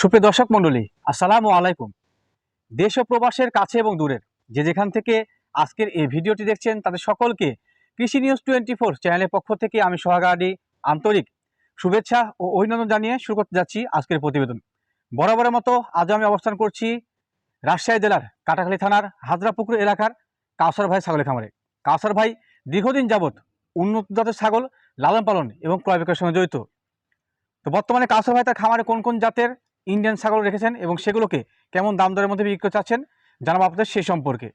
সুপ্রিয় দর্শক মণ্ডলী, আসসালামু আলাইকুম। দেশ ও প্রবাসের কাছে এবং দূরের যে যেখান থেকে আজকের এই ভিডিওটি দেখছেন, তাদের সকলকে কৃষি নিউজ টোয়েন্টি ফোর চ্যানেলের পক্ষ থেকে আমি সোহাগাড়ি আন্তরিক শুভেচ্ছা ও অভিনন্দন জানিয়ে শুরু করতে যাচ্ছি আজকের প্রতিবেদন। বরাবরের মতো আজ আমি অবস্থান করছি রাজশাহী জেলার কাটাখালী থানার হাজরাপুকুর এলাকার কাউসার ভাই ছাগলের খামারে। কাউসার ভাই দীর্ঘদিন যাবৎ উন্নত জাতের ছাগল লালন পালন এবং ক্রয় বিক্রয়ের সঙ্গে জড়িত। তো বর্তমানে কাউসার ভাই তার খামারে কোন কোন জাতের ইন্ডিয়ান ছাগল রেখেছেন এবং সেগুলোকে কেমন দাম দরের মধ্যে বিক্রি করতে চাচ্ছেন জানাব আপনাদের সেই সম্পর্কে।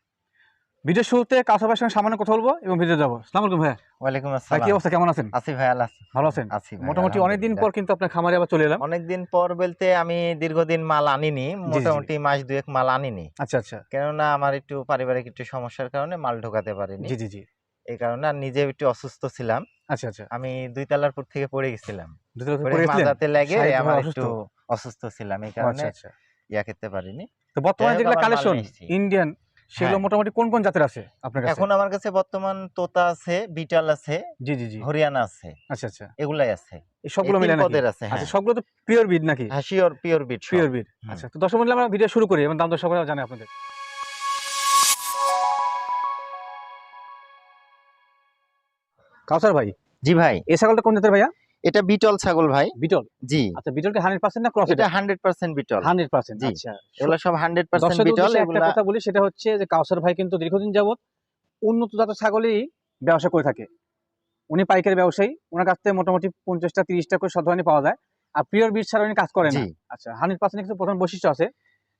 ভিডিও শুরুতে কাউসার সঙ্গে সামান্য কথা বলব এবং ভিডিও যাব। সালাম আলাইকুম ভাইয়া। ওয়ালাইকুম ভাই কি অবস্থা? কেমন আছেন? আছি ভাই আল্লাহ ভালো আছেন? আছি মোটামুটি অনেকদিন পর কিন্তু আপনার খামারে আবার চলে এলাম। অনেকদিন পর বলতে আমি দীর্ঘদিন মাল আনিনি মোটামুটি মাস দুয়েক মাল আনিনি। আচ্ছা আচ্ছা। কেননা আমার একটু পারিবারিক একটু সমস্যার কারণে মাল ঢোকাতে পারিনি। জি জি জি। এই কারণে আর নিজে একটু অসুস্থ ছিলাম। আচ্ছা আচ্ছা। আমি দুই তলার উপর থেকে পড়ে গেছিলাম। দুটো লোকে পড়ে পড়ে গেছিলেন? মাথাতে লেগে আমার একটু অসুস্থ ছিলাম এই কারণে আচ্ছা আচ্ছা। ইয়া খেতে পারিনি। তো বর্তমানে যেগুলো কালেকশন ইন্ডিয়ান সেগুলো হ্যাঁ। মোটামুটি কোন কোন জাতের আছে আপনার কাছে? এখন আমার কাছে বর্তমান তোতা আছে বিটাল আছে জি জি জি। হরিয়ানা আছে। আচ্ছা আচ্ছা। এগুলাই আছে। এই সবগুলো মিলে নাকি? পদের আছে হ্যাঁ। আচ্ছা সবগুলো তো পিওর বিড নাকি? হ্যাঁ শিওর পিওর বিট পিওর হুম। আচ্ছা তো দর্শক আমরা ভিডিও শুরু করি এবং দাম দর সকলে জানাই আপনাদের। কাউসার ভাই জি ভাই। এই ছাগলটা কোন জাতের ভাইয়া? এটা বিটল ছাগল ভাই। বিটল? জি। আচ্ছা বিটলকে হান্ড্রেড পার্সেন্ট না ক্রস এটা hundred percent Beetal. Hundred percent জি। আচ্ছা। এগুলো সব হান্ড্রেড পার্সেন্ট দর্শকদের বিটল উদ্দেশ্যে একটা এগুলা কথা বলি সেটা হচ্ছে যে কাউসার ভাই কিন্তু দীর্ঘদিন যাবত উন্নত জাতের ছাগলই ব্যবসা করে থাকে। উনি পাইকারি ব্যবসায়ী ওনার কাছ থেকে মোটামুটি পঞ্চাশটা তিরিশটা করে সব ধরনের পাওয়া যায়। আর পিওর বিট ছাড়া উনি কাজ করেন না। আচ্ছা হান্ড্রেড পার্সেন্ট কিন্তু প্রথম বৈশিষ্ট্য আছে।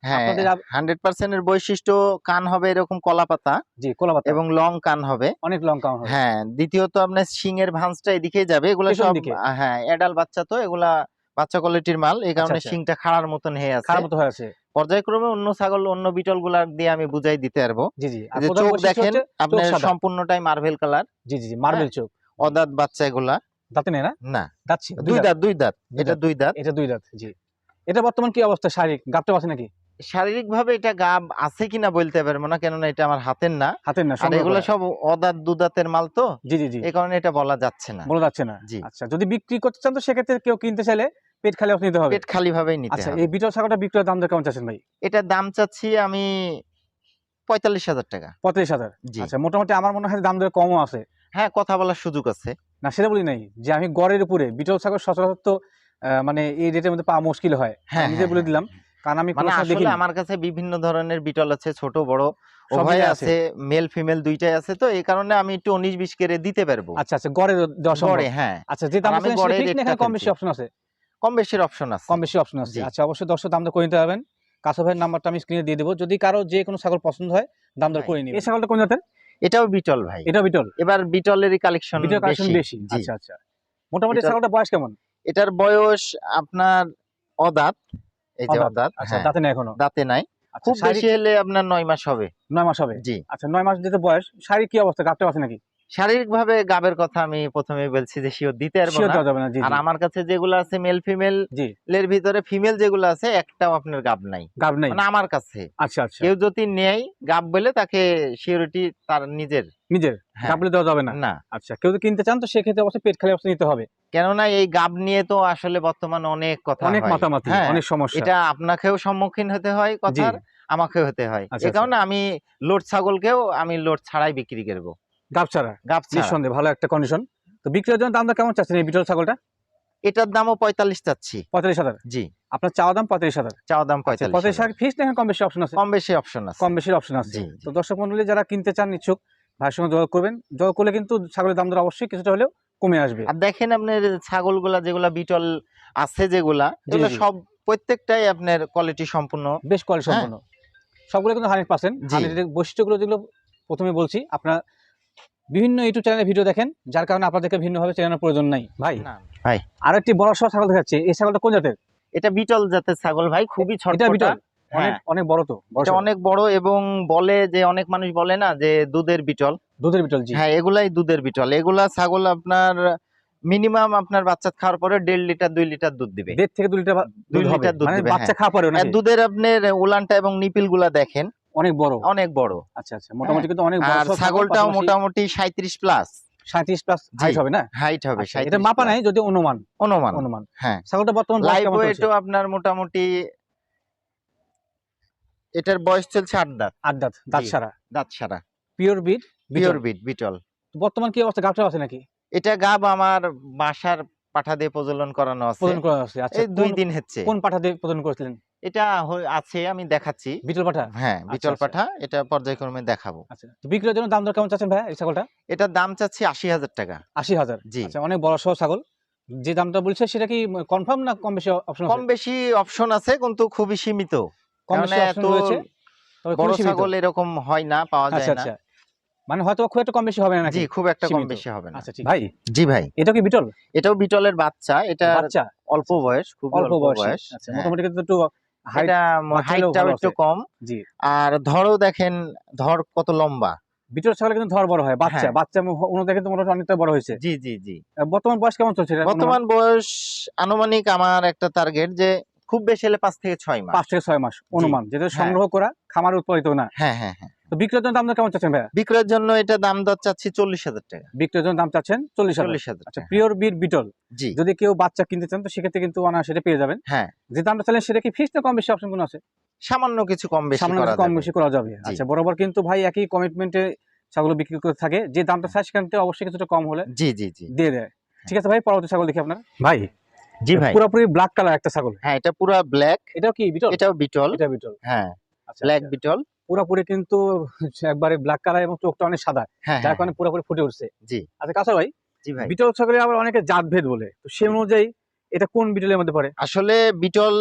হ্যাঁ আপনাদের আব- হান্ড্রেড বৈশিষ্ট্য কান হবে এরকম কলা পাতা জি কোলাবাতা এবং লং কান হবে। অনেক লং কাউন্ট হবে। হ্যাঁ দ্বিতীয়ত আপনার শিং এর ভাঁজটা এদিকে যাবে। এগুলা সব হ্যাঁ এডাল বাচ্চা তো এগুলা বাচ্চা কোয়ালিটির মাল। এই কারণে। শিংটা খাড়ার মতন হয়ে আছে। খারাপ মতো হয়ে আছে। পর্যায়ক্রমে অন্য ছাগল অন্য বিটলগুলা দিয়ে আমি বুঝাই দিতে পারব। জি জি। চোখ দেখেন আপনার সম্পূর্ণটাই মার্বেল কালার জি জি জি মার্বেল চোখ। অদাঁত বাচ্চা এগুলা। দাঁতে নেই না? না। দাঁত দুই দাঁত। দুই দাঁত। এটা দুই দাঁত। এটা দুই দাঁত জি। এটা বর্তমান কি অবস্থা শারীরিক? গাবটা আছে নাকি? শারীরিক ভাবে এটা গাব আছে কিনা বলতে পারব না কেননা এটা আমার হাতের না। হাতের না আর এগুলো সব অদাঁত দুদাঁতের মাল তো জি জি জি। এই কারণে এটা বলা যাচ্ছে না। বলা যাচ্ছে না। জি। আচ্ছা যদি বিক্রি করতে চান তো সেক্ষেত্রে কেউ কিনতে চাইলে পেট খালি অফ নিতে হবে। পেট খালি ভাবেই নিতে আচ্ছা এই বিটল ছাগলটা বিক্রয়ের দাম কেমন চাচ্ছেন ভাই? এটার দাম চাচ্ছি আমি পঁয়তাল্লিশ হাজার টাকা। পঁয়ত্রিশ হাজার? আচ্ছা মোটামুটি আমার মনে হয় দাম দর কমও আছে। হ্যাঁ কথা বলার সুযোগ আছে। না সেটা বলি নাই যে আমি গড়ের উপরে বিটল ছাগল সচরাচর তো আহ, মানে এই রেটের মধ্যে পাওয়া মুশকিল হয়। হ্যাঁ, নিজে হ্যাঁ, বলে হ্যাঁ, দিলাম কারণ আমি মানে আসলে আমার কাছে বিভিন্ন ধরনের বিটল আছে ছোট বড় সব উভয় আছে। মেল ফিমেল দুইটাই আছে তো এই কারণে আমি একটু করে দিতে পারব। আচ্ছা আচ্ছা গড়ে সম্ভব গড়ে হ্যাঁ। আচ্ছা যে দাম আমি কম বেশি অপশন আছে? কম বেশির অপশন আছে। কম বেশি অপশন আছে। আচ্ছা অবশ্যই দর্শক দাম করে নিতে পারবেন। ভাইয়ের নাম্বারটা আমি স্ক্রিনে দিয়ে দেবো। যদি কারও যে কোনো ছাগল পছন্দ হয় দাম দর করে নিবে এই ছাগলটা কোন জাতের? এটাও বিটল ভাই। এটা বিটল? এবার বিটলেরই কালেকশন বিটল কালেকশন বেশি। আচ্ছা আচ্ছা। মোটামুটি ছাগলটা বয়স কেমন? এটার বয়স আপনার অদাঁত। এই যে অদাঁত আচ্ছা হ্যাঁ, দাঁতে নাই এখনও? দাঁতে নাই। আচ্ছা খুব বেশি হলে আপনার নয় মাস হবে। নয় মাস হবে? জি। আচ্ছা নয় মাস যেতে বয়স শারীরিক কি অবস্থা? গাবটা আছে নাকি? শারীরিক ভাবে গাবের কথা আমি প্রথমে বলছি যে শিওর দিতে পারব না। আর আমার কাছে যেগুলো আছে মেল ফিমেল জি। এর ভিতরে ফিমেল যেগুলো আছে একটাও আপনার গাব নাই। গাব নেই। মানে আমার কাছে। আচ্ছা আচ্ছা। কেউ যদি নেয় গাব বলে তাকে সিওরিটি তার নিজের। নিজের? হ্যাঁ, গাবলে দেওয়া যাবে না? না। আচ্ছা কেউ যদি কিনতে চান তো সেক্ষেত্রে অবশ্যই পেট খালি অবস্থা নিতে হবে। কেননা এই গাব নিয়ে তো আসলে বর্তমানে অনেক কথা অনেক। মাতামাতি হ্যাঁ, অনেক সমস্যা। এটা আপনাকেও সম্মুখীন হতে হয় কথার আমাকেও হতে হয়। আচ্ছা, এই কারণে আমি লোড ছাগলকেও আমি লোড ছাড়াই বিক্রি করব। গাব ছাড়া গাব ভালো একটা কন্ডিশন তো বিক্রির জন্য দামটা কেমন চাচ্ছেন এই বিটল ছাগলটা? এটার দামও পঁয়তাল্লিশ চাচ্ছি। পঁয়তাল্লিশ হাজার? জি। আপনার চাওয়া দাম হাজার। চাওয়া দাম পঁয়তাল্লিশ পঁয়তাল্লিশ হাজার ফিক্স কম বেশি অপশন আছে? কম বেশি অপশন আছে। কম বেশি অপশন আছে। তো দর্শক মন্ডলী যারা কিনতে চান ইচ্ছুক ভাইয়ের সঙ্গে যোগাযোগ করবেন। যোগাযোগ করলে কিন্তু ছাগলের দাম দর অবশ্যই কিছুটা হলেও কমে আসবে। আর দেখেন আপনার ছাগলগুলা যেগুলা বিটল আছে যেগুলা এগুলো সব প্রত্যেকটাই আপনার কোয়ালিটি সম্পূর্ণ। বেশ কোয়ালিটি সম্পূর্ণ। সম্পন্ন সবগুলো কিন্তু হান্ড্রেড পার্সেন্ট বৈশিষ্ট্যগুলো যেগুলো প্রথমে বলছি আপনার বিভিন্ন ইউটিউব চ্যানেলে ভিডিও দেখেন যার কারণে আপনাদেরকে ভিন্নভাবে চেনানোর প্রয়োজন নাই। ভাই না, আর একটি বড় সড় ছাগল দেখাচ্ছে এই ছাগলটা কোন জাতের? এটা বিটল জাতের ছাগল ভাই খুবই ছোট এটা বিটল? অনেক হ্যাঁ। অনেক বড় তো এটা অনেক বড় এবং বলে যে অনেক মানুষ বলে না যে দুধের বিটল। দুধের বিটল জি। হ্যাঁ এগুলাই দুধের বিটল। এগুলা ছাগল আপনার মিনিমাম আপনার বাচ্চা খাওয়ার পরে দেড় লিটার দুই লিটার দুধ দিবে। দেড় থেকে দুই লিটার দুই লিটার দুধ মানে দিবে, বাচ্চা হ্যাঁ। খাওয়া পরে দুধের আপনার উলানটা এবং নিপিলগুলা দেখেন। অনেক বড়? অনেক বড়। আচ্ছা আচ্ছা মোটামুটি কিন্তু অনেক বড়। আর ছাগলটাও মোটামুটি সাঁত্রিশ প্লাস। সাঁত্রিশ প্লাস হাইট হবে না? হাইট হবে আচ্ছা, 37 এটা মাপা নাই যদি অনুমান। অনুমান। অনুমান। হ্যাঁ। ছাগলটা বর্তমান লাইভ? ওয়েটও আপনার মোটামুটি এটার বয়স চলছে আট দাঁত। আট দাঁত দাঁত সারা। দাঁত সারা। পিওর বিট পিওর বিট বিটল বর্তমান কি অবস্থা? গাবটা আছে নাকি? এটা গাব আমার বাসার পাঠা দিয়ে প্রজনন করানো আছে। প্রদান করা আছে আচ্ছা। দুই দিন হচ্ছে। কোন পাঠা দিয়ে প্রদান করেছিলেন? এটা আছে আমি দেখাচ্ছি। বিটল পাঠা? হ্যাঁ বিটল আচ্ছা। পাঠা এটা পর্যায়ক্রমে দেখাবো। আচ্ছা তো বিক্রয়ের জন্য দাম দর কেমন চাচ্ছেন ভাই এই ছাগলটা? এটার দাম চাচ্ছি আশি হাজার টাকা। আশি হাজার? জি। আচ্ছা অনেক বড় সহ ছাগল। যে দামটা বলছে সেটা কি কনফার্ম না কম বেশি অপশন কম বেশি অপশন আছে কিন্তু খুবই সীমিত। কম বেশি অপশন রয়েছে তবে বড় ছাগল এরকম হয় না পাওয়া আচ্ছা যায় না। আচ্ছা। মানে হয়তো খুব একটা কম বেশি হবে না জি খুব একটা কম বেশি হবে না। আচ্ছা ঠিক। ভাই জি ভাই। এটা কি বিটল? এটাও বিটলের বাচ্চা এটা বাচ্চা? অল্প বয়স খুব অল্প বয়স। আচ্ছা। মোটামুটি কিন্তু একটু হাইট এটা বাচ্চা হলেও হাইটটাও একটু কম। জি। আর ধরও দেখেন ধর কত লম্বা। বিটল ছাগল কিন্তু ধর বড় হয় বাচ্চা হ্যাঁ। বাচ্চা অনুযায়ী কিন্তু মোটামুটি অনেকটা বড় হয়েছে। জি জি জি। বর্তমান বয়স কেমন চলছে? বর্তমান বয়স আনুমানিক আমার একটা টার্গেট যে খুব বেশি হলে পাঁচ থেকে ছয় মাস। পাঁচ থেকে ছয় মাস অনুমান যেটা হ্যাঁ। সংগ্রহ করা খামার উৎপাদিত না। হ্যাঁ হ্যাঁ হ্যাঁ। তো বিক্রয়ের জন্য দাম দর কেমন চাচ্ছেন ভাইয়া? বিক্রয়ের জন্য এটা দাম দর চাচ্ছি চল্লিশ হাজার টাকা। বিক্রয়ের জন্য দাম চাচ্ছেন চল্লিশ চল্লিশ হাজার আচ্ছা পিওর বিট বিটল জি। যদি কেউ বাচ্চা কিনতে চান তো সেক্ষেত্রে কিন্তু অনায়াসে সেটা পেয়ে যাবেন। হ্যাঁ। যে দামটা চাইলেন সেটা কি ফিক্সড না কম বেশি অপশন কোনো আছে? সামান্য কিছু কম বেশি কম বেশি করা যাবে। আচ্ছা বরাবর কিন্তু ভাই একই কমিটমেন্টে ছাগল বিক্রি করে থাকে। যে দামটা চাই সেখান থেকে অবশ্যই কিছুটা কম হলে জি জি জি। দিয়ে দেয়। ঠিক আছে ভাই পরবর্তী ছাগল দেখি আপনার। ভাই জি ভাই। পুরোপুরি ব্ল্যাক কালার একটা ছাগল। হ্যাঁ এটা পুরা ব্ল্যাক এটাও কি বিটল এটাও বিটল এটা বিটল হ্যাঁ আচ্ছা ব্ল্যাক আচ্ছা। বিটল পুরোপুরি কিন্তু একবারে ব্ল্যাক কালার এবং চোখটা অনেক সাদা হ্যাঁ যার হ্যাঁ, কারণে পুরোপুরি ফুটে উঠছে। জি। আচ্ছা কাঁচা ভাই? জি ভাই। বিটল ছাগলের আবার অনেকে জাত ভেদ বলে তো সেই অনুযায়ী এটা কোন বিটলের মধ্যে পড়ে? আসলে বিটল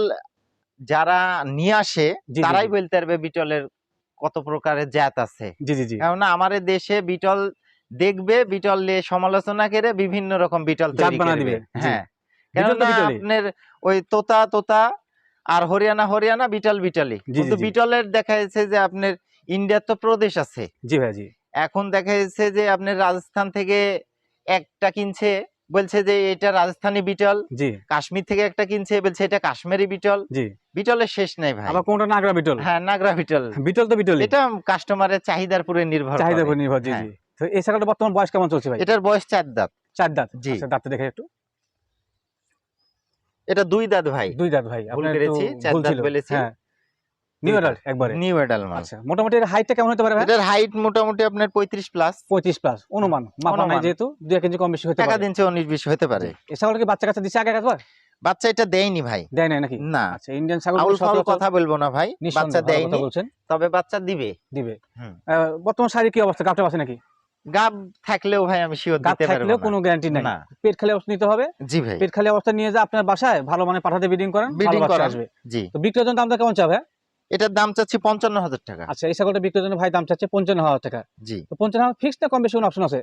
যারা নিয়ে আসে তারাই বলতে পারবে বিটলের কত প্রকারের জাত আছে। জি জি জি। কেননা আমাদের দেশে বিটল দেখবে বিটল নিয়ে সমালোচনা করে বিভিন্ন রকম বিটল তৈরি করবে। দিবে, হ্যাঁ। কেননা আপনার ওই তোতা তোতা আর হরিয়ানা হরিয়ানা বিটল বিটলই জি, কিন্তু। বিটলের দেখা যাচ্ছে যে আপনার ইন্ডিয়ার তো প্রদেশ আছে। জি ভাই জি। এখন দেখা যাচ্ছে যে আপনার রাজস্থান থেকে একটা কিনছে বলছে যে এটা রাজস্থানী বিটল জি। কাশ্মীর থেকে একটা কিনছে বলছে এটা কাশ্মীরি বিটল। জি। বিটলের শেষ নাই ভাই। আবার কোনটা? নাগরা বিটল। হ্যাঁ নাগরা বিটল। বিটল তো বিটল এটা কাস্টমারের চাহিদার উপরে নির্ভর চাহিদার। উপর নির্ভর জি হ্যাঁ। জি। তো এই ছাগলটা বর্তমান বয়স কেমন চলছে ভাই? এটার বয়স চার দাঁত। চার দাঁত। জি। আচ্ছা দাঁতটা দেখে একটু। এটা দুই দাঁত ভাই। দুই দাঁত ভাই ভুল করেছি, চার দাঁত বলেছি। হ্যাঁ নিউ দুই অ্যাডাল্ট একবারে। নিউ এডাল মাল আচ্ছা মোটামুটি এর হাইটটা কেমন হতে পারে ভাই? এটার হাইট মোটামুটি আপনার পঁয়ত্রিশ প্লাস পঁয়ত্রিশ প্লাস অনুমান। মাপা নাই যেহেতু দুই এক কম বেশি হতে টাকা পারে। দিনছে হতে এই বাচ্চা কাচ্চা দিচ্ছে আগে একবার? বাচ্চা এটা দেয়নি ভাই। দেয় নাকি? না। আচ্ছা ইন্ডিয়ান ছাগল আউল কথা বলব না ভাই। বাচ্চা দেয়নি বলছেন। তবে বাচ্চা দিবে। দিবে। বর্তমান শাড়ি কি অবস্থা? গাবটা আছে নাকি? গাব থাকলেও ভাই আমি শিওর দিতে পারব থাকলেও কোনো গ্যারান্টি নাই। পেট খালি অবস্থা নিতে হবে। জি ভাই। পেট খালি অবস্থা নিয়ে যা আপনার বাসায় ভালো মানে পাঠাতে বিডিং করেন Breeding আসবে। জি। তো বিক্রয়ের জন্য দামটা কেমন চাবে? এটার দাম চাচ্ছি পঞ্চান্ন হাজার টাকা। আচ্ছা এই ছাগলটা বিক্রয়ের জন্য ভাই দাম চাচ্ছে পঞ্চান্ন হাজার টাকা। জি। তো পঞ্চান্ন হাজার না কম বেশি কোনো অপশন আছে?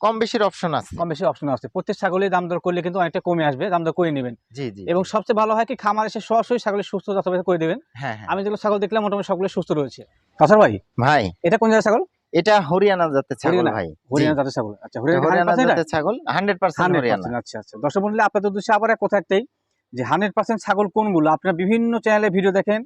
কম বেশির অপশন আছে। কম বেশি অপশন আছে। প্রত্যেক ছাগলের দাম দর করলে কিন্তু অনেকটা কমে আসবে দাম দর করে নেবেন। জি জি এবং সবচেয়ে ভালো হয় কি খামার এসে সরাসরি ছাগলের সুস্থ যাতায়াত করে দেবেন। হ্যাঁ হ্যাঁ। আমি যেগুলো ছাগল দেখলাম মোটামুটি সবগুলো সুস্থ রয়েছে। কাসার ভাই ভাই। এটা কোন জায়গায় ছাগল? এটা হরিয়ানা জাতের ছাগল ভাই। হরিয়ানা জাতের ছাগল। আচ্ছা হরিয়ানা জাতের ছাগল হান্ড্রেড পার্সেন্ট হরিয়ানা। আচ্ছা আচ্ছা। দর্শক মন্ডলী আপনাদের উদ্দেশ্যে আবার এক কথা একটাই যে হান্ড্রেড পার্সেন্ট ছাগল কোনগুলো? আপনারা বিভিন্ন চ্যানেলে ভিডিও দেখেন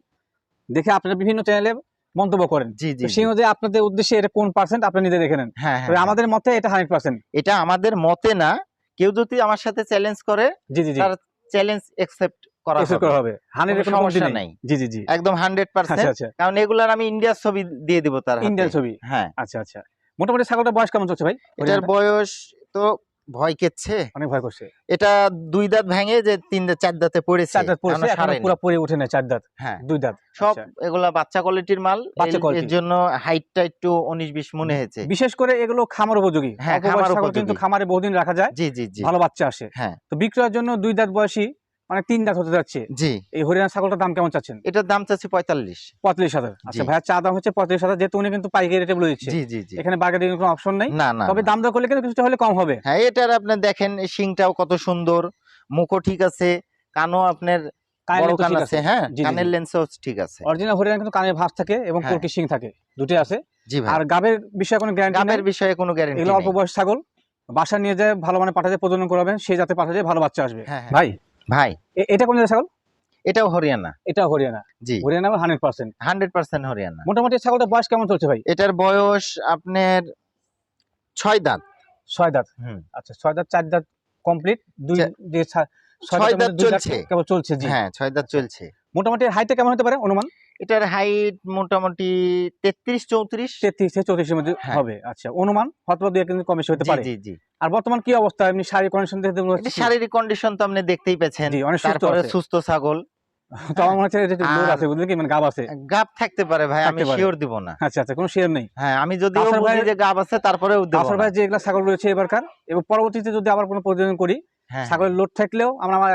দেখে আপনারা বিভিন্ন চ্যানেলে মন্তব্য করেন। জি জি সেই অনুযায়ী আপনাদের উদ্দেশ্যে এটা কোন পার্সেন্ট আপনি নিজে দেখে নেন। হ্যাঁ তবে হ্যাঁ। আমাদের মতে এটা হান্ড্রেড পার্সেন্ট। এটা আমাদের মতে না কেউ যদি আমার সাথে চ্যালেঞ্জ করে জি জি জি। তার চ্যালেঞ্জ একসেপ্ট করা হবে। করা হবে হান্ড্রেড কোনো সমস্যা নাই। জি জি জি। একদম হান্ড্রেড আচ্ছা পার্সেন্ট আচ্ছা। কারণ এগুলার আমি ইন্ডিয়ার ছবি দিয়ে দিব তার হাতে। ছবি? হ্যাঁ। আচ্ছা আচ্ছা। মোটামুটি ছাগলটা বয়স কেমন চলছে ভাই? এটার বয়স তো ভয় কেচ্ছে। অনেক ভয় করছে। এটা দুই দাঁত ভেঙে যে তিন দাঁত চার দাঁতে পড়েছে চার দাঁত পড়ছে এখন পুরো পরে উঠে নেয় চার দাঁত। হ্যাঁ। দুই দাঁত। সব আচ্ছা। এগুলা বাচ্চা কোয়ালিটির মাল। বাচ্চা এর- জন্য হাইটটা একটু উনিশ বিশ মনে হয়েছে। বিশেষ করে এগুলো খামার উপযোগী। হ্যাঁ, খামার কিন্তু। খামারে বহুদিন রাখা যায়। জি জি জি। ভালো বাচ্চা আসে। হ্যাঁ। তো বিক্রয়ের জন্য দুই দাঁত বয়সী মানে তিন দাঁত হতে যাচ্ছে। জি। এই হরিয়ানা ছাগলটার দাম কেমন চাচ্ছেন? এটার দাম চাচ্ছি পঁয়তাল্লিশ। পঁয়ত্রিশ হাজার। আচ্ছা। ভাইয়া চা দাম হচ্ছে পঁয়ত্রিশ হাজার যেহেতু উনি কিন্তু পাইকারি রেটে বলে দিচ্ছে। জি জি জি। এখানে বার্গেনিং কোনো অপশন নেই। না না তবে। দাম দর করলে কিন্তু কিছুটা হলে কম হবে। হ্যাঁ এটার আপনার দেখেন এই শিংটাও কত সুন্দর। মুখও ঠিক আছে কানও আপনার কানের বড় length ও কান ঠিক আছে। হ্যাঁ জি, জি, কানের লেন্সও ঠিক আছে। অরিজিনাল হরিয়ানা কিন্তু কানের ভাঁজ থাকে এবং। কলকি সিং থাকে। দুটোই আছে। জি আর গাবের বিষয়ে কোনো গ্যারান্টি গামের বিষয়ে কোনো গ্যারান্টি এগুলো অল্প বয়স ছাগল। বাসা নিয়ে যায় ভালো মানে পাঠাতে প্রজনন করাবেন সেই যাতে পাঠাতে ভালো বাচ্চা আসবে। হ্যাঁ হ্যাঁ। ভাই ভাই। এটা কোন ছাগল? এটাও হরিয়ানা। এটাও হরিয়ানা। জি। Haryana hundred percent hundred percent Haryana. মোটামুটি ছাগলটা বয়স কেমন চলছে ভাই? এটার বয়স আপনার ছয় দাঁত। ছয় দাঁত? হম। আচ্ছা ছয় দাঁত চার দাঁত কমপ্লিট। দুই ছয় দাঁত চলছে। কেবল চলছে? জি। হ্যাঁ ছয় দাঁত চলছে। মোটামুটি হাইটটা কেমন হতে পারে অনুমান? এটার হাইট মোটামুটি তেত্রিশ চৌত্রিশ। তেত্রিশ থেকে চৌত্রিশের মধ্যে হ্যাঁ। হবে। আচ্ছা অনুমান হয়তো দুই এক দিন হতে পারে। জি জি। আর বর্তমান কি অবস্থা? এমনি শারীরিক কন্ডিশন? শারীরিক কন্ডিশন তো আপনি দেখতেই পেয়েছেন। জি অনেক সুস্থ সুস্থ ছাগল। তো আমার মনে হচ্ছে লোড আছে বুঝলি কি? মানে গাব আছে। গাব থাকতে পারে ভাই আমি থাকতে শিওর দিব না। আচ্ছা আচ্ছা কোনো শেয়ার নেই। হ্যাঁ আমি বুঝি যে গাব আছে তারপরেও দেব কাসর ভাই যে এগুলা ছাগল রয়েছে এবারকার এবং পরবর্তীতে যদি আবার কোনো প্রতিবেদন করি হ্যাঁ, ছাগলের লোড থাকলেও আমরা আমার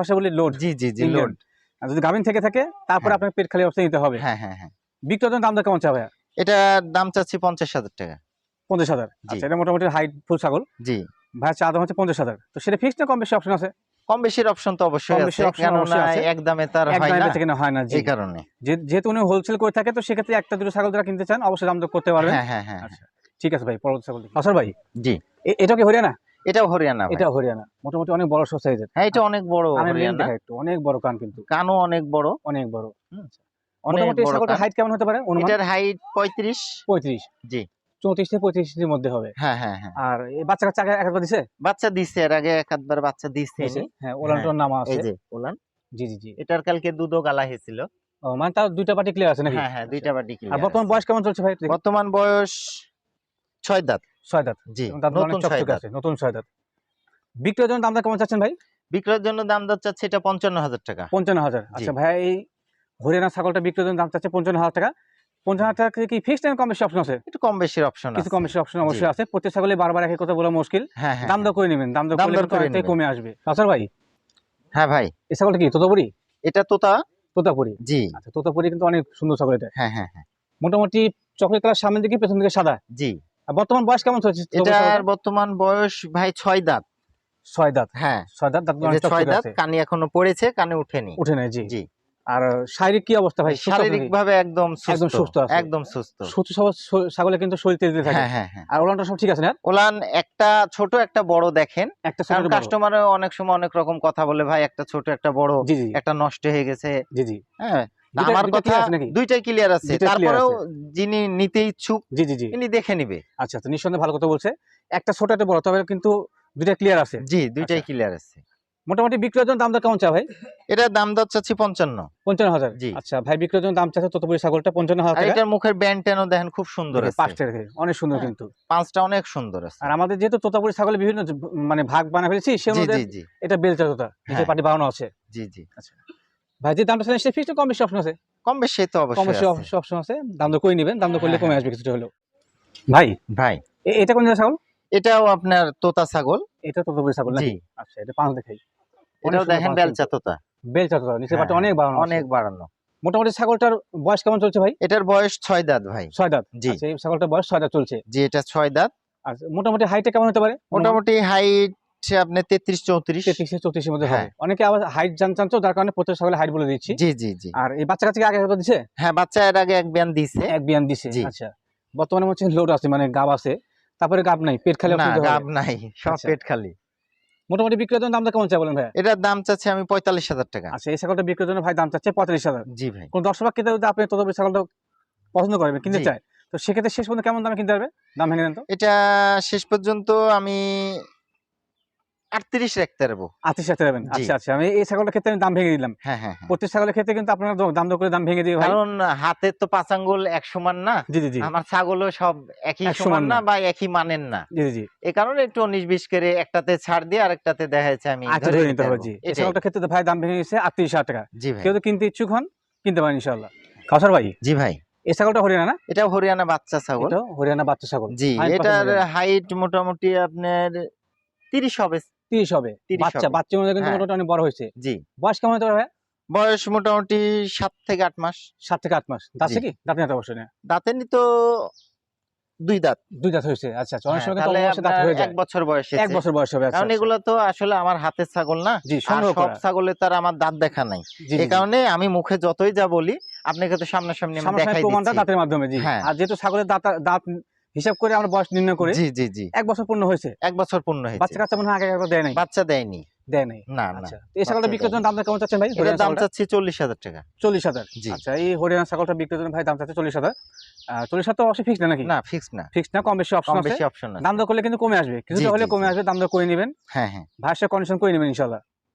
ভাষা বলি লোড জি জি জি লোড যদি গাভিন থেকে থাকে তারপরে হ্যাঁ। আপনার পেট খালি অবস্থা নিতে হবে। হ্যাঁ হ্যাঁ হ্যাঁ। বিক্রয়ের দাম দর কেমন চা ভাইয়া? এটার দাম চাচ্ছি পঞ্চাশ হাজার টাকা। পঞ্চাশ হাজার। আচ্ছা এটা মোটামুটি হাইট ফুল ছাগল। জি। ভাইয়া চা দাম হচ্ছে পঞ্চাশ হাজার। তো সেটা ফিক্সড না কম বেশি অপশন আছে? কম বেশির অপশন তো অবশ্যই আছে কেননা। এক দামে তার হয় না। কেনা হয় না এই কারণে। যে- যেহেতু উনি হোলসেল করে থাকে তো সেক্ষেত্রে একটা দুটো ছাগল যারা কিনতে চান অবশ্যই দাম দর করতে পারবেন। হ্যাঁ হ্যাঁ হ্যাঁ আচ্ছা ঠিক আছে ভাই পরবর্তী ছাগল দেখি। ভাই? জি এটা কি হরিয়ানা? এটাও হরিয়ানা। এটা হরিয়ানা মোটামুটি অনেক বড় সাইজের হ্যাঁ এটা অনেক বড় হরিয়ানা। একটু অনেক বড় কান কিন্তু। কানও অনেক বড়। অনেক বড়। মোটামুটি বড় হাইট কেমন হতে পারে? এটার হাইট পঁয়ত্রিশ। পঁয়ত্রিশ। জি। চৌত্রিশ থেকে পঁয়ত্রিশের মধ্যে হবে। হ্যাঁ হ্যাঁ হ্যাঁ। আর এই বাচ্চা কাচ্চা আগে একবার দিছে? বাচ্চা দিচ্ছে এর আগে এক আধবার বাচ্চা দিচ্ছে দিছে? হ্যাঁ ওলানটোর নাম আছে। এই যে ওলান। জি জি জি। এটার কালকে দুধও গালা হয়েছিল। ও মানে তার দুইটা পার্টি ক্লিয়ার আছে নাকি? হ্যাঁ হ্যাঁ দুইটা আর বর্তমান বয়স কেমন চলছে ভাই? বর্তমান বয়স ছয় দাঁত। ছয় দাঁত জি নতুন চকচকে আছে নতুন ছয় দাঁত বিক্রয়ের জন্য দামটা কেমন চাচ্ছেন ভাই? বিক্রয়ের জন্য দাম চাচ্ছে এটা পঞ্চান্ন হাজার টাকা। পঞ্চান্ন হাজার আচ্ছা ভাই এই হরিয়ানা ছাগলটা বিক্রয়ের জন্য দাম চাচ্ছে পঞ্চান্ন হাজার টাকা। হাজার টাকা কি ফিক্সড এন্ড কম বেশি অপশন আছে? একটু কম বেশির অপশন কিছু কম বেশি অপশন অবশ্যই আছে। প্রত্যেক ছাগলে বারবার একই কথা বলা মুশকিল। হ্যাঁ হ্যাঁ দাম দর করে নেবেন। দাম দর করলে কমে আসবে। আচ্ছা ভাই। হ্যাঁ ভাই। এই ছাগলটা কি তোতাপুরি? এটা তোতা। তোতাপুরি? জি। আচ্ছা তোতাপুরি কিন্তু অনেক সুন্দর ছাগল এটা। হ্যাঁ হ্যাঁ হ্যাঁ। মোটামুটি চকলেট কালার সামনের দিকে পেছন দিকে সাদা। জি। বর্তমান বয়স কেমন চলছে? এটার বর্তমান বয়স ভাই ছয় দাঁত। ছয় দাঁত? হ্যাঁ। ছয় দাঁত? দাঁত ছয় দাঁত কানে এখনও পড়েছে কানে উঠেনি। উঠে নেয় জি। জি। আর শারীরিক কি অবস্থা ভাই? শারীরিক ভাবে একদম একদম সুস্থ। একদম সুস্থ। সুস্থ সবল ছ- ছাগলে কিন্তু শরীর তেজ থাকে। হ্যাঁ হ্যাঁ হ্যাঁ। আর ওলানটা সব ঠিক আছে না? ওলান একটা ছোট একটা বড় দেখেন। একটা ছোট কাস্টমার অনেক সময় অনেক রকম কথা বলে ভাই একটা ছোট একটা বড় জি জি। একটা নষ্ট হয়ে গেছে। জি জি। হ্যাঁ। আমার কথা? দুইটাই ক্লিয়ার আছে। তারপরেও যিনি নিতে ইচ্ছুক জি জি জি। তিনি দেখে নিবে। আচ্ছা আচ্ছা নিঃসন্দেহে ভালো কথা বলছে। একটা ছোট একটা বড় তবে কিন্তু দুইটা ক্লিয়ার আছে। জি দুইটাই আচ্ছা। ক্লিয়ার আছে। মোটামুটি বিক্রয়ের জন্য দাম দর কেমন চা ভাই? এটার দাম দর চাচ্ছি পঞ্চান্ন। পঞ্চান্ন হাজার? জি। আচ্ছা ভাই বিক্রয়ের জন্য দাম চাচ্ছে ততপুরি ছাগলটা পঞ্চান্ন হাজার এটার মুখের ব্যান্ড ট্যানও দেখেন খুব সুন্দর আছে। পাঁচটা অনেক সুন্দর হ্যাঁ। কিন্তু। পাঁচটা অনেক সুন্দর আছে। আর আমাদের যেহেতু তোতাপুরি ছাগলের বিভিন্ন মানে ভাগ বানা ফেলেছি সে অনুযায়ী এটা বেলচা তোতা নিচে হ্যাঁ। পাটি বানানো আছে। জি জি। ভাই যে দামটা ছিলেন সে ফিক্সড কম বেশি অপশন আছে। কম বেশি তো কম বেশি অপশন আছে। দাম দর করে নেবেন দাম দর করলে হ্যাঁ, কমে হ্যাঁ। আসবে কিছুটা হলেও। ভাই ভাই। এটা কোন ছাগল? এটাও আপনার তোতা ছাগল। এটা তোতাপুরি ছাগল নাকি? আচ্ছা এটা পাঁচ দেখাই। এটাও দেখেন বেলচা তোতা। বেলচা তোতা নিচে পাটি হ্যাঁ, অনেক বাড়ানো অনেক বাড়ানো। মোটামুটি ছাগলটার বয়স কেমন চলছে ভাই? এটার বয়স ছয় দাঁত ভাই। ছয় দাঁত? জি। আচ্ছা এই ছাগলটার বয়স ছয় দাঁত চলছে। জি এটা ছয় দাঁত। আচ্ছা মোটামুটি হাইটে কেমন হতে পারে? মোটামুটি হাইট আপনার তেত্রিশ চৌত্রিশ। তেত্রিশ চৌত্রিশের মধ্যে হবে। হ্যাঁ। অনেকে আবার হাইট জানতে চান তো যার কারণে প্রত্যেক ছাগলের হাইট বলে দিচ্ছি জি জি জি। আর এই বাচ্চা কাছে আগে দিছে? হ্যাঁ বাচ্চা এর আগে এক বিয়ান দিছে। এক বিয়ান দিছে। আচ্ছা। বর্তমানে হচ্ছে লোড আছে মানে গাব আছে। তারপরে গাব নাই পেট খালি না গাব নাই সব আচ্ছা। পেট খালি। মোটামুটি বিক্রয়ের জন্য দামটা কেমন চাই বলেন ভাই এটার দাম চাচ্ছে আমি পঁয়তাল্লিশ হাজার টাকা। আচ্ছা এই ছাগলটা বিক্রয়ের জন্য ভাই দাম চাচ্ছে পঁয়তাল্লিশ হাজার। জি ভাই। কোন দর্শক কিনতে যদি আপনি তত ছাগলটা পছন্দ করবে কিনতে। চায় তো সেক্ষেত্রে শেষ পর্যন্ত কেমন দামে কিনতে পারবে? দাম ভেঙে দেন তো। এটা শেষ পর্যন্ত আমি রাখতে পারব আচ্ছা আচ্ছা। আমি এই ছাগলের ক্ষেত্রে আমি দাম ভেঙে দিলাম। হ্যাঁ হ্যাঁ হ্যাঁ। প্রত্যেক ছাগলের ক্ষেত্রে কিন্তু আপনারা দাম দর করে দাম ভেঙে দিয়ে ভাই কারণ হাতের তো পাঁচ আঙ্গুল এক সমান না। জি জি জি। আমার ছাগলও সব একই সমান না। না। বা একই মানেন না। জি জি জি। এই কারণে একটু উনিশ বিশ করে একটাতে ছাড় দিয়ে আরেকটাতে দেখা যাচ্ছে আমি আচ্ছা ধরে ধরে নিতে নিতে হবে জি। এই ছাগলটার ক্ষেত্রে তো ভাই দাম ভেঙে গেছে আটত্রিশ হাজার টাকা। কেউ কিনতে ইচ্ছুক হন কিনতে পারেন কাউসার ভাই? জি ভাই। এই ছাগলটা হরিয়ানা না? এটা হরিয়ানা বাচ্চা ছাগল। এটা হরিয়ানা বাচ্চা ছাগল। জি এটার হাইট মোটামুটি আপনার তিরিশ হবে। তিরিশ হবে। বাচ্চা বাচ্চা মধ্যে কিন্তু হ্যাঁ। মোটামুটি অনেক বড় হয়েছে। জি। বয়স কেমন হতে পারে বয়স মোটামুটি সাত থেকে আট মাস। সাত থেকে আট মাস। দাঁতছে জি। কি? দাঁত নেই অবশ্যই না দাঁতেরই তো দুই দাঁত। দুই দাঁত হয়েছে আচ্ছা অনেক হ্যাঁ, সময় কিন্তু দাঁত হয়ে যায়। এক বছর বয়স এক বছর বয়স হবে আচ্ছা, কারণ আচ্ছা। এগুলো তো আসলে আমার হাতের ছাগল না। জি সব তার আমার দাঁত দেখা নাই। কারণে আমি মুখে যতই যা বলি আপনাকে তো সামনাসামনি আমি প্রমাণটা দাঁতের মাধ্যমে জি। হ্যাঁ। আর যেহেতু ছাগলের দাঁত দাঁত হিসাব করে আমরা বয়স নির্ণয় করে। জি জি জি। এক বছর পূর্ণ হয়েছে। এক বছর পূর্ণ হয়েছে। বাচ্চা কাচ্চা মনে হয় আগে একবার দেয় নাই। বাচ্চা দেয়নি দেয় নাই। না না। আচ্ছা। এই ছাগলটা বিক্রির জন্য দামটা কেমন চাচ্ছেন ভাই? হরিয়ানা দাম চাচ্ছি চল্লিশ হাজার টাকা। চল্লিশ হাজার? জি। আচ্ছা এই হরিয়ানা ছাগলটা বিক্রির জন্য ভাই দাম চাচ্ছে চল্লিশ হাজার। চল্লিশ হাজার তো অবশ্যই ফিক্স না নাকি? না ফিক্স না। ফিক্স না কম বেশি অপশন বেশি অপশন আছে। দাম দর করলে কিন্তু কমে আসবে। জি, হলে কমে আসবে দাম দর করে নেবেন। হ্যাঁ হ্যাঁ। ভাইয়ের কন্ডিশন করে নেবেন ইনশাল্লাহ